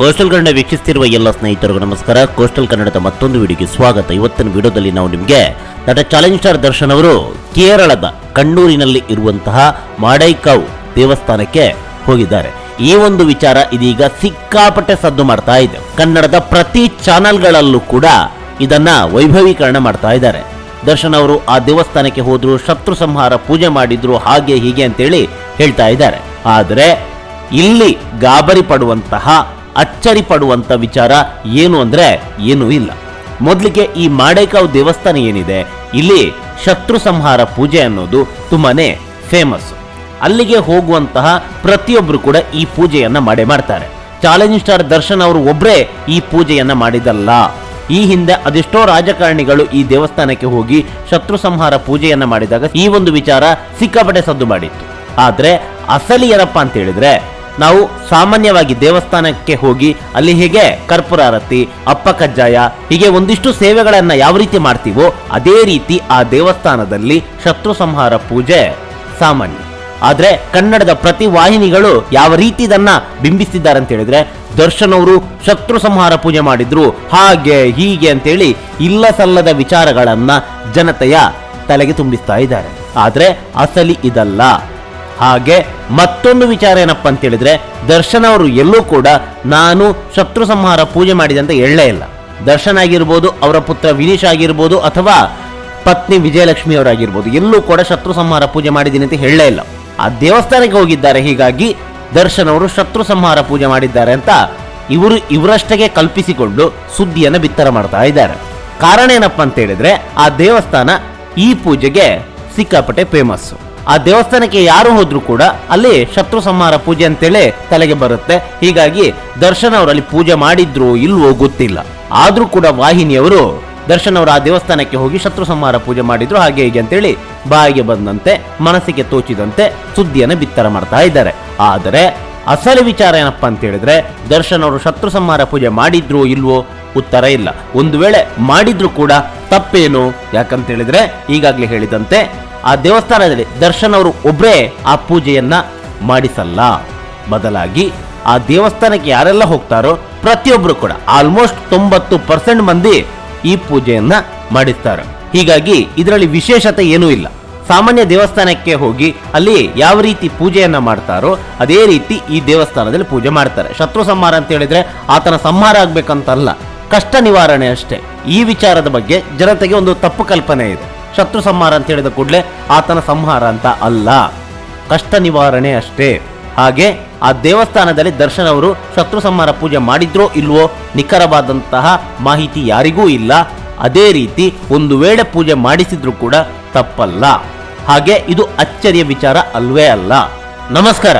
Coastal Kannada ವೀಕ್ಷಿಸುತ್ತಿರುವ ಎಲ್ಲ ಸ್ನೇಹಿತರಿಗೂ ನಮಸ್ಕಾರ. ಕೋಸ್ಟಲ್ ಕನ್ನಡದ ಮತ್ತೊಂದು ವಿಡಿಯೋಗೆ ಸ್ವಾಗತ. ಇವತ್ತಿನ ವಿಡಿಯೋದಲ್ಲಿ ನಾವು ನಿಮಗೆ ನಟ ಚಾಲೆಂಜ್ ಸ್ಟಾರ್ ದರ್ಶನ್ ಅವರು ಕೇರಳದ ಕಣ್ಣೂರಿನಲ್ಲಿ ಇರುವಂತಹ ಮಾಡೈಕಾವ್ ದೇವಸ್ಥಾನಕ್ಕೆ ಹೋಗಿದ್ದಾರೆ. ಈ ಒಂದು ವಿಚಾರ ಇದೀಗ ಸಿಕ್ಕಾಪಟ್ಟೆ ಸದ್ದು ಮಾಡ್ತಾ ಇದೆ. ಕನ್ನಡದ ಪ್ರತಿ ಚಾನೆಲ್ಗಳಲ್ಲೂ ಕೂಡ ಇದನ್ನ ವೈಭವೀಕರಣ ಮಾಡ್ತಾ ಇದ್ದಾರೆ. ದರ್ಶನ್ ಅವರು ಆ ದೇವಸ್ಥಾನಕ್ಕೆ ಹೋದ್ರು, ಶತ್ರು ಸಂಹಾರ ಪೂಜೆ ಮಾಡಿದ್ರು, ಹಾಗೆ ಹೀಗೆ ಅಂತೇಳಿ ಹೇಳ್ತಾ ಇದ್ದಾರೆ. ಆದರೆ ಇಲ್ಲಿ ಗಾಬರಿ ಪಡುವಂತಹ ಅಚ್ಚರಿ ಪಡುವಂಥ ವಿಚಾರ ಏನು ಅಂದರೆ ಏನೂ ಇಲ್ಲ. ಮೊದಲಿಗೆ ಈ ಮಾಡೇಕಾವ್ ದೇವಸ್ಥಾನ ಏನಿದೆ, ಇಲ್ಲಿ ಶತ್ರು ಸಂಹಾರ ಪೂಜೆ ಅನ್ನೋದು ತುಂಬಾ ಫೇಮಸ್ ಅಲ್ಲಿಗೆ ಹೋಗುವಂತಹ ಪ್ರತಿಯೊಬ್ಬರು ಕೂಡ ಈ ಪೂಜೆಯನ್ನು ಮಾಡೇ ಮಾಡ್ತಾರೆ. ಚಾಲೆಂಜ್ ಸ್ಟಾರ್ ದರ್ಶನ್ ಅವರು ಒಬ್ಬರೇ ಈ ಪೂಜೆಯನ್ನು ಮಾಡಿದಲ್ಲ. ಈ ಹಿಂದೆ ಅದೆಷ್ಟೋ ರಾಜಕಾರಣಿಗಳು ಈ ದೇವಸ್ಥಾನಕ್ಕೆ ಹೋಗಿ ಶತ್ರು ಸಂಹಾರ ಪೂಜೆಯನ್ನು ಮಾಡಿದಾಗ ಈ ಒಂದು ವಿಚಾರ ಸಿಕ್ಕಾಪಟ್ಟೆ ಸದ್ದು ಮಾಡಿತ್ತು. ಆದ್ರೆ ಅಸಲಿ ಏನಪ್ಪ ಅಂತ ಹೇಳಿದ್ರೆ ನಾವು ಸಾಮಾನ್ಯವಾಗಿ ದೇವಸ್ಥಾನಕ್ಕೆ ಹೋಗಿ ಅಲ್ಲಿ ಹೇಗೆ ಕರ್ಪೂರ ಆರತಿ, ಅಪ್ಪ ಕಜ್ಜಾಯ, ಹೀಗೆ ಒಂದಿಷ್ಟು ಸೇವೆಗಳನ್ನ ಯಾವ ರೀತಿ ಮಾಡ್ತೀವೋ ಅದೇ ರೀತಿ ಆ ದೇವಸ್ಥಾನದಲ್ಲಿ ಶತ್ರು ಸಂಹಾರ ಪೂಜೆ ಸಾಮಾನ್ಯ. ಆದ್ರೆ ಕನ್ನಡದ ಪ್ರತಿ ವಾಹಿನಿಗಳು ಯಾವ ರೀತಿ ಇದನ್ನ ಬಿಂಬಿಸ್ತಿದ್ದಾರೆ ಅಂತ ಹೇಳಿದ್ರೆ ದರ್ಶನ್ ಅವರು ಶತ್ರು ಸಂಹಾರ ಪೂಜೆ ಮಾಡಿದ್ರು, ಹಾಗೆ ಹೀಗೆ ಅಂತೇಳಿ ಇಲ್ಲ ಸಲ್ಲದ ವಿಚಾರಗಳನ್ನ ಜನತೆಯ ತಲೆಗೆ ತುಂಬಿಸ್ತಾ ಇದ್ದಾರೆ. ಆದ್ರೆ ಅಸಲಿ ಇದಲ್ಲ. ಹಾಗೆ ಮತ್ತೊಂದು ವಿಚಾರ ಏನಪ್ಪ ಅಂತ ಹೇಳಿದ್ರೆ ದರ್ಶನ್ ಅವರು ಎಲ್ಲೂ ಕೂಡ ನಾನು ಶತ್ರು ಸಂಹಾರ ಪೂಜೆ ಮಾಡಿದೆ ಅಂತ ಹೇಳಲೇ ಇಲ್ಲ. ದರ್ಶನ್ ಆಗಿರ್ಬೋದು, ಅವರ ಪುತ್ರ ವಿನೀಶ್ ಆಗಿರ್ಬೋದು, ಅಥವಾ ಪತ್ನಿ ವಿಜಯಲಕ್ಷ್ಮಿ ಅವರಾಗಿರ್ಬೋದು ಎಲ್ಲೂ ಕೂಡ ಶತ್ರು ಸಂಹಾರ ಪೂಜೆ ಮಾಡಿದ್ದೀನಿ ಅಂತ ಹೇಳಲೇ ಇಲ್ಲ. ಆ ದೇವಸ್ಥಾನಕ್ಕೆ ಹೋಗಿದ್ದಾರೆ, ಹೀಗಾಗಿ ದರ್ಶನ್ ಅವರು ಶತ್ರು ಸಂಹಾರ ಪೂಜೆ ಮಾಡಿದ್ದಾರೆ ಅಂತ ಇವರು ಇವರಷ್ಟಗೆ ಕಲ್ಪಿಸಿಕೊಂಡು ಸುದ್ದಿಯನ್ನು ಬಿತ್ತರ ಮಾಡ್ತಾ ಇದ್ದಾರೆ. ಕಾರಣ ಏನಪ್ಪ ಅಂತ ಹೇಳಿದ್ರೆ ಆ ದೇವಸ್ಥಾನ ಈ ಪೂಜೆಗೆ ಸಿಕ್ಕಾಪಟ್ಟೆ ಫೇಮಸ್ ಆ ದೇವಸ್ಥಾನಕ್ಕೆ ಯಾರು ಹೋದ್ರು ಕೂಡ ಅಲ್ಲಿ ಶತ್ರು ಸಂಹಾರ ಪೂಜೆ ಅಂತೇಳಿ ತಲೆಗೆ ಬರುತ್ತೆ. ಹೀಗಾಗಿ ದರ್ಶನ್ ಅಲ್ಲಿ ಪೂಜೆ ಮಾಡಿದ್ರು ಇಲ್ವೋ ಗೊತ್ತಿಲ್ಲ. ಆದ್ರೂ ಕೂಡ ವಾಹಿನಿಯವರು ದರ್ಶನ್ ಅವರು ಆ ದೇವಸ್ಥಾನಕ್ಕೆ ಹೋಗಿ ಶತ್ರು ಸಂಹಾರ ಪೂಜೆ ಮಾಡಿದ್ರು, ಹಾಗೆ ಹೀಗೆ ಅಂತೇಳಿ ಬಾಯಿಗೆ ಬಂದಂತೆ, ಮನಸ್ಸಿಗೆ ತೋಚಿದಂತೆ ಸುದ್ದಿಯನ್ನು ಬಿತ್ತರ ಮಾಡ್ತಾ ಇದ್ದಾರೆ. ಆದರೆ ಅಸಲಿ ವಿಚಾರ ಏನಪ್ಪಾ ಅಂತ ಹೇಳಿದ್ರೆ, ದರ್ಶನ್ ಅವರು ಶತ್ರು ಸಂಹಾರ ಪೂಜೆ ಮಾಡಿದ್ರು ಇಲ್ವೋ ಉತ್ತರ ಇಲ್ಲ. ಒಂದು ವೇಳೆ ಮಾಡಿದ್ರು ಕೂಡ ತಪ್ಪೇನು? ಯಾಕಂತ ಹೇಳಿದ್ರೆ ಈಗಾಗಲೇ ಹೇಳಿದಂತೆ ಆ ದೇವಸ್ಥಾನದಲ್ಲಿ ದರ್ಶನ್ ಅವರು ಒಬ್ಬರೇ ಆ ಪೂಜೆಯನ್ನ ಮಾಡಿಸಲ್ಲ. ಬದಲಾಗಿ ಆ ದೇವಸ್ಥಾನಕ್ಕೆ ಯಾರೆಲ್ಲ ಹೋಗ್ತಾರೋ ಪ್ರತಿಯೊಬ್ಬರು ಕೂಡ ಆಲ್ಮೋಸ್ಟ್ ತೊಂಬತ್ತು ಪರ್ಸೆಂಟ್ ಮಂದಿ ಈ ಪೂಜೆಯನ್ನ ಮಾಡಿಸ್ತಾರೆ. ಹೀಗಾಗಿ ಇದರಲ್ಲಿ ವಿಶೇಷತೆ ಏನೂ ಇಲ್ಲ. ಸಾಮಾನ್ಯ ದೇವಸ್ಥಾನಕ್ಕೆ ಹೋಗಿ ಅಲ್ಲಿ ಯಾವ ರೀತಿ ಪೂಜೆಯನ್ನ ಮಾಡ್ತಾರೋ ಅದೇ ರೀತಿ ಈ ದೇವಸ್ಥಾನದಲ್ಲಿ ಪೂಜೆ ಮಾಡ್ತಾರೆ. ಶತ್ರು ಸಂಹಾರ ಅಂತ ಹೇಳಿದ್ರೆ ಆತನ ಸಂಹಾರ ಆಗ್ಬೇಕಂತಲ್ಲ. ಕಷ್ಟ ನಿವಾರಣೆ ಅಷ್ಟೇ. ಈ ವಿಚಾರದ ಬಗ್ಗೆ ಜನತೆಗೆ ಒಂದು ತಪ್ಪು ಕಲ್ಪನೆ ಇದೆ. ಶತ್ರು ಸಂಹಾರ ಅಂತ ಹೇಳಿದ ಕೂಡಲೇ ಆತನ ಸಂಹಾರ ಅಂತ ಅಲ್ಲ. ಕಷ್ಟ ನಿವಾರಣೆ ಅಷ್ಟೇ. ಹಾಗೆ ಆ ದೇವಸ್ಥಾನದಲ್ಲಿ ದರ್ಶನ್ ಅವರು ಶತ್ರು ಸಂಹಾರ ಪೂಜೆ ಮಾಡಿದ್ರೋ ಇಲ್ವೋ ನಿಖರವಾದಂತಹ ಮಾಹಿತಿ ಯಾರಿಗೂ ಇಲ್ಲ. ಅದೇ ರೀತಿ ಒಂದು ವೇಳೆ ಪೂಜೆ ಮಾಡಿಸಿದ್ರು ಕೂಡ ತಪ್ಪಲ್ಲ. ಹಾಗೆ ಇದು ಅಚ್ಚರಿಯ ವಿಚಾರ ಅಲ್ವೇ ಅಲ್ಲ. ನಮಸ್ಕಾರ.